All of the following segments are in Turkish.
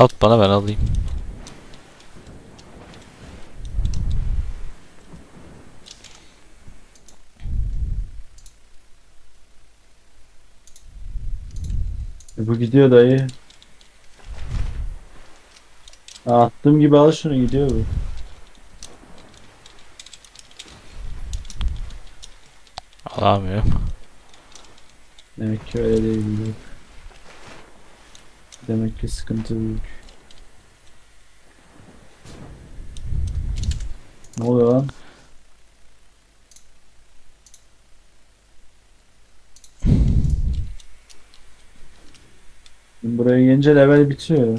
At bana ben alayım. E, bu gidiyor dayı. Ha, Attığım gibi al şunu gidiyor bu. Alamıyorum. Demek ki öyle değil. Demek ki sıkıntı büyük. Ne oluyor lan? Buraya gelince level bitiyor.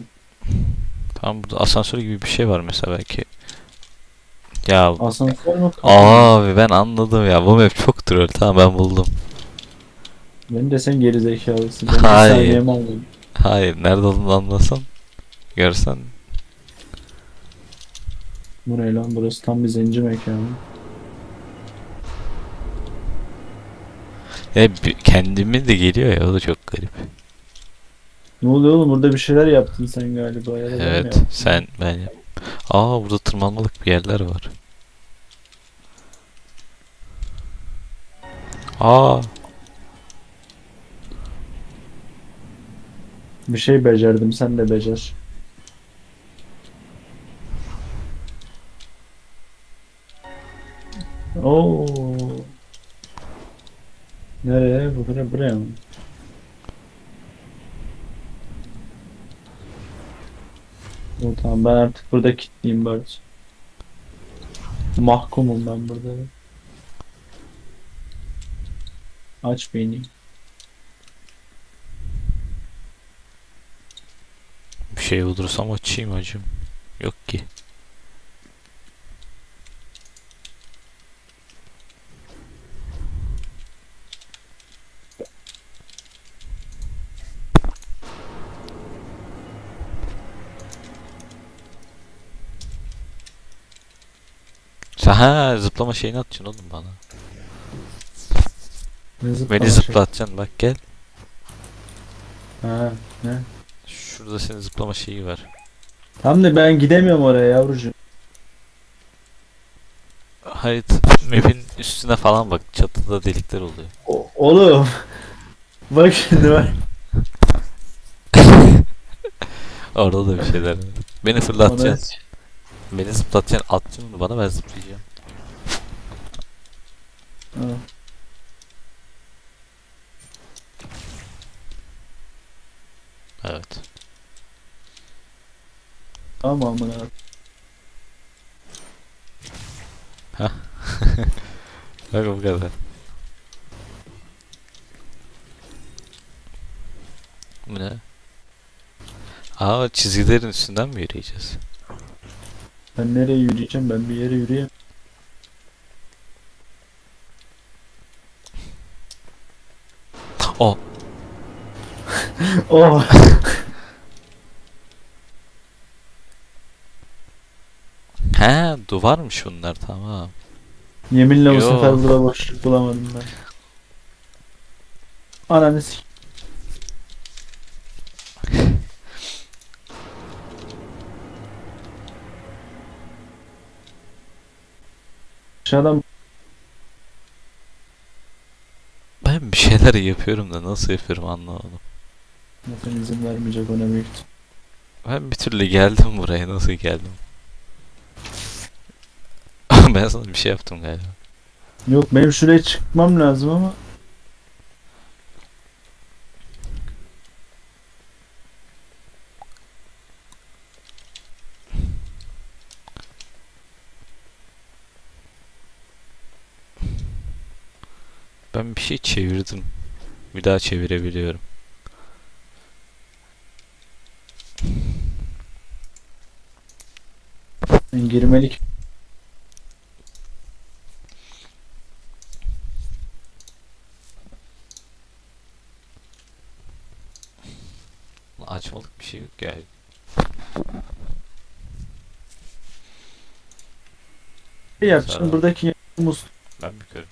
Tamam burada asansör gibi bir şey var mesela belki. Ya Asansör mü? abi ben anladım ya. Bu map çok troll. Tamam ben buldum. Beni de sen geri zekalısın. Ben Hayır. Hayır nerede olduğunu anlasan. Görsen. Bu ne lan? Burası tam bir zenci mekanı. Ya bir- kendimi de geliyor ya o da çok garip. Ne oluyor oğlum? Burada bir şeyler yaptın sen galiba. Ya Evet sen ben yap. Aa burada tırmanmalık bir yerler var. Aa Bir şey becerdim. Sen de becer. Oo. Nereye? Buraya, buraya mı? O, tamam ben artık burada kilitliyim bari. Mahkumum ben burada. Aç beni. Şey bulursam açayım acım. Yok ki. Ha zıplama şeyini atacaksın oğlum bana. Ne zıplama Beni şey? zıplatacaksın bak gel. Ha, ne? Şurada senin zıplama şeyi var. Tam da ben gidemiyorum oraya yavrucuğum. Hayır map'in üstüne falan bak çatıda delikler oluyor. O- oğlum. Bak şimdi bak. Orada da bir şeyler var. Beni fırlatacaksın. Beni zıplatacaksın atacaksın onu bana ben zıplayacağım. Ha. Evet. Tamam amına. Bak bu kadar. Bu ne? Aa çizgilerin üstünden mi yürüyeceğiz? Ben nereye yürüyeceğim? Ben bir yere yürüyeyim. Oh Oh. He duvarmış bunlar tamam. Yeminle bu Yo. sefer burada boşluk bulamadım ben. Ananı. Aşağıdan Ben bir şeyler yapıyorum da nasıl yapıyorum anlamadım. Zaten izin vermeyecek ona büyük. Ben bir türlü geldim buraya nasıl geldim? ben sana bir şey yaptım galiba. Yok benim şuraya çıkmam lazım ama Ben bir şey çevirdim. Bir daha çevirebiliyorum. ben girmelik Açmalık bir şey yok yani. şey yap. Şimdi buradaki mus Ben bir göreyim.